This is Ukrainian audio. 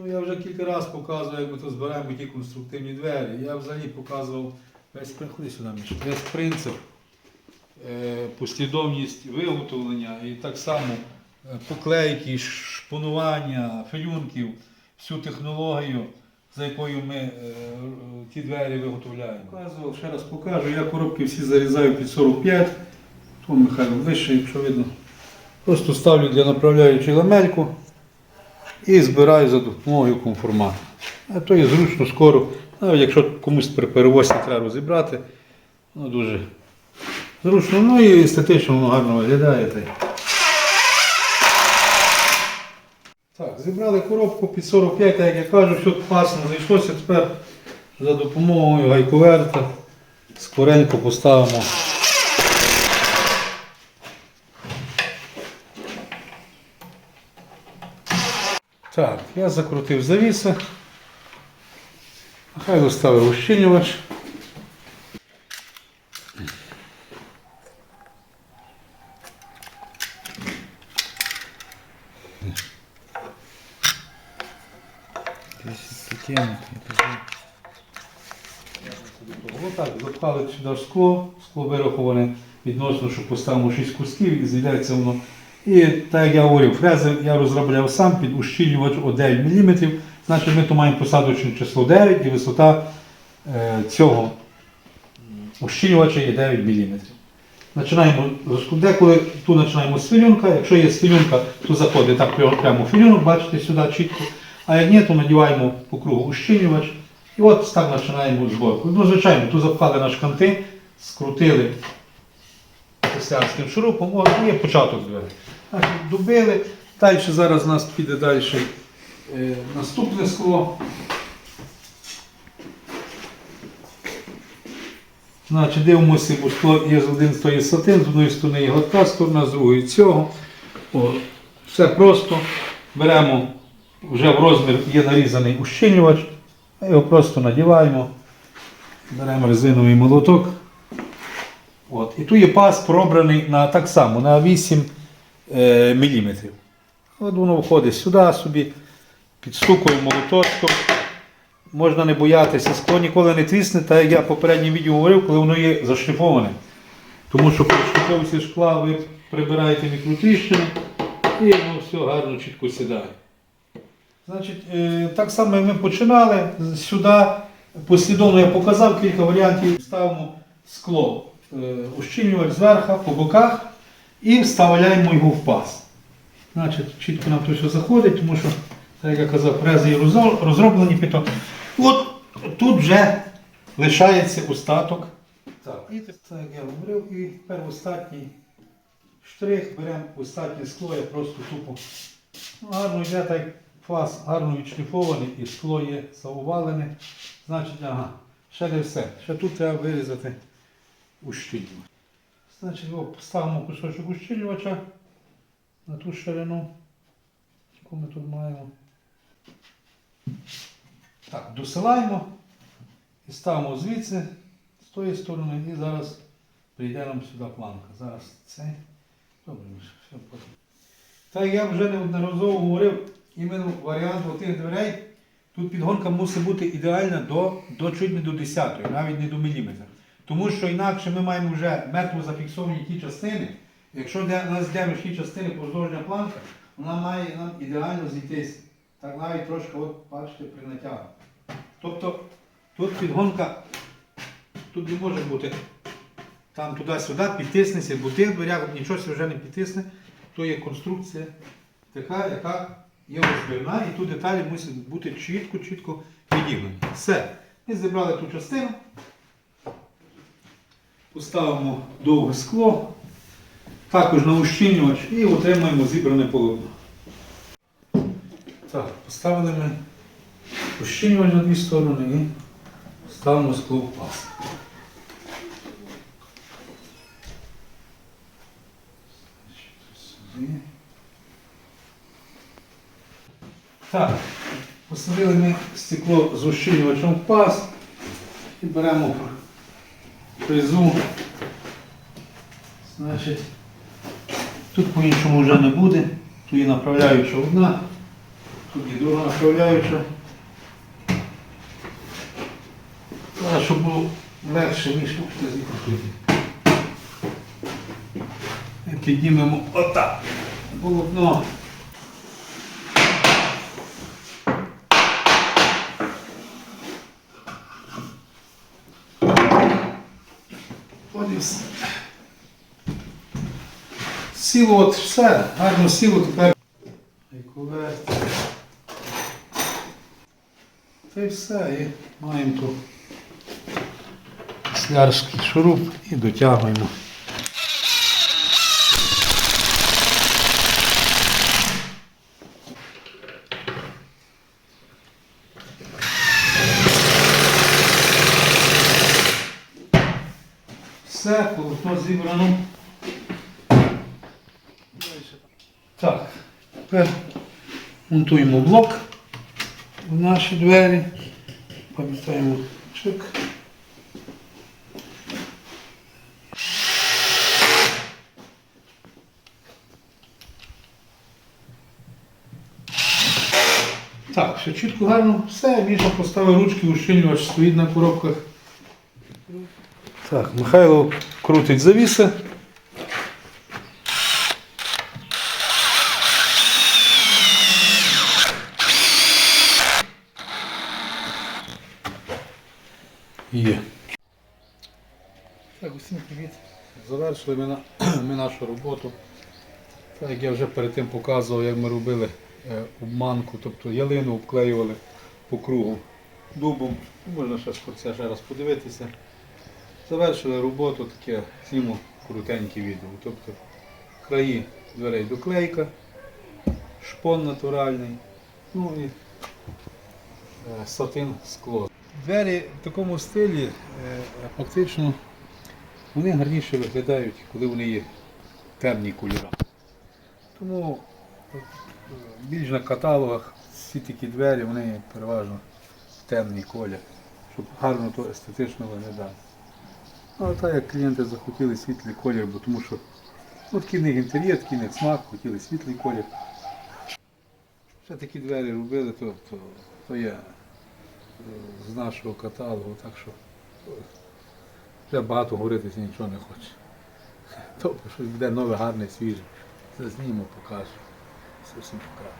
Ну, я вже кілька разів показував, як ми тут збираємо ті конструктивні двері. Я взагалі показував весь, сюди, весь принцип, е, послідовність виготовлення і так само е, поклейки, шпонування, філюнків, всю технологію, за якою ми е, ті двері виготовляємо. Показував, ще раз покажу, я коробки всі зарізаю під 45. Тут Михайло вище, якщо видно. Просто ставлю для направляючої ламельку і збираю за допомогою конформату. А то є зручно, скоро. Навіть якщо комусь при перевозці треба розібрати, ну дуже зручно, ну і естетично воно гарно виглядає. Так, зібрали коробку під 45, так як я кажу, все класно зайшлося. Тепер за допомогою гайковерта скоренько поставимо. Так, я закрутив завіси. Хай доставив ущільнювач. Отак, запхали сюди скло, скло вираховане відносно, що поставимо 6 кусків і з'являється воно. І так як я говорив, фрези я розробляв сам під ущільнювач о 9 мм. Значить ми тут маємо посадочне число 9 і висота е, цього ущільнювача є 9 мм. Починаємо деколи тут починаємо з філюнка. Якщо є філюнка, то заходить так прямо- філюнок, бачите сюди чітко. А як ні, то надіваємо по кругу ущільнювач. І от так починаємо зборку. Ну, звичайно, тут запхали на шканти, скрутили теслярським шурупом, от і початок дверей. Добили. Далі зараз у нас піде далі е, наступне скло. Значить, дивимося, бо скло є з один стоїть сатин, з одної сторони є гладка сторона, з другої цього. О, все просто. Беремо вже в розмір є нарізаний ущільнювач, його просто надіваємо. Беремо резиновий молоток. От. І тут є пас пробраний на так само на 8 е, мм. От воно входить сюди собі, підстукуємо молоточком. Можна не боятися, скло ніколи не трісне, так як я в попередньому відео говорив, коли воно є зашліфоване. Тому що при шліфовці шкла ви прибираєте мікротріщини і воно все гарно чітко сідає. Значить, е, так само ми починали, сюди послідовно я показав кілька варіантів. Ставимо скло, е, ущільнювач зверху, по боках і вставляємо його в паз. Значить, чітко нам тут все заходить, тому що, так як я казав, розро- розроблені підток. От тут вже лишається остаток. Так, і так як я говорив, і тепер штрих, беремо останнє скло, я просто тупо Ну, гарно йде так фас гарно відшліфований і скло є заувалене. Значить, ага, ще не все. Ще тут треба вирізати ущільнювач. Значить, поставимо кусочок ущільнювача на ту ширину, яку ми тут маємо. Так, досилаємо і ставимо звідси, з тої сторони, і зараз прийде нам сюди планка. Зараз це. Добре, все потім. Як я вже неодноразово говорив, іменно варіант тих дверей, тут підгонка мусить бути ідеальна до, до чуть не до 10, навіть не до міліметра. Тому що інакше ми маємо вже мертво зафіксовані ті частини. Якщо у нас йде між ті частини поздовжня планка, вона має нам ідеально зійтися. Так навіть трошки, от бачите, при натягу. Тобто тут підгонка, тут не може бути там туди-сюди, підтиснеться, бо в тих дверях нічого вже не підтисне то є конструкція така, яка є розбірна, і тут деталі мусять бути чітко-чітко підігнані. Все. Ми зібрали ту частину, поставимо довге скло, також на ущільнювач і отримаємо зібране полотно. Так, поставили ми ущільнювач на дві сторони і ставимо скло в паз. Так, посадили ми стекло з ущільнювачем в паз і беремо фрезу. Значить, тут по-іншому вже не буде, тут є направляюча одна. Тут є друга направляюча. Треба, щоб було легше, ніж з'їхати. Піднімемо отак. Полотно. От і все. Сіло от все, гарно сіло тепер. Айковерт. Та й все, і маємо тут слярський шуруп і дотягуємо. Все, полотно зібрано. Так, тепер монтуємо блок в наші двері. Пам'ятаємо чик. Так, все чітко гарно. Все, Міша поставив ручки, ущільнювач стоїть на коробках. Так, Михайло крутить завіси. Є. Так, усім привіт. Завершили ми, на, ми нашу роботу. Так, як я вже перед тим показував, як ми робили е, обманку, тобто ялину обклеювали по кругу дубом. Можна ще про це ще раз подивитися. Завершили роботу, таке зніму крутеньке відео. Тобто краї дверей доклейка, шпон натуральний, ну і е, сатин скло. Двері в такому стилі е, фактично вони гарніше виглядають, коли вони є темні кольори. Тому е, більш на каталогах всі такі двері вони переважно темний колір, щоб гарно то естетично виглядало. Ну, А так як клієнти захотіли світлий колір, бо тому що ну, такий них інтер'єр, такий них смак, хотіли світлий колір. Ще такі двері робили, то, то, то є е, з нашого каталогу, так що вже багато говоритися нічого не хоче. Тобто, що йде нове, гарне, свіже. Зазнімо, покажу. Все всім покажу.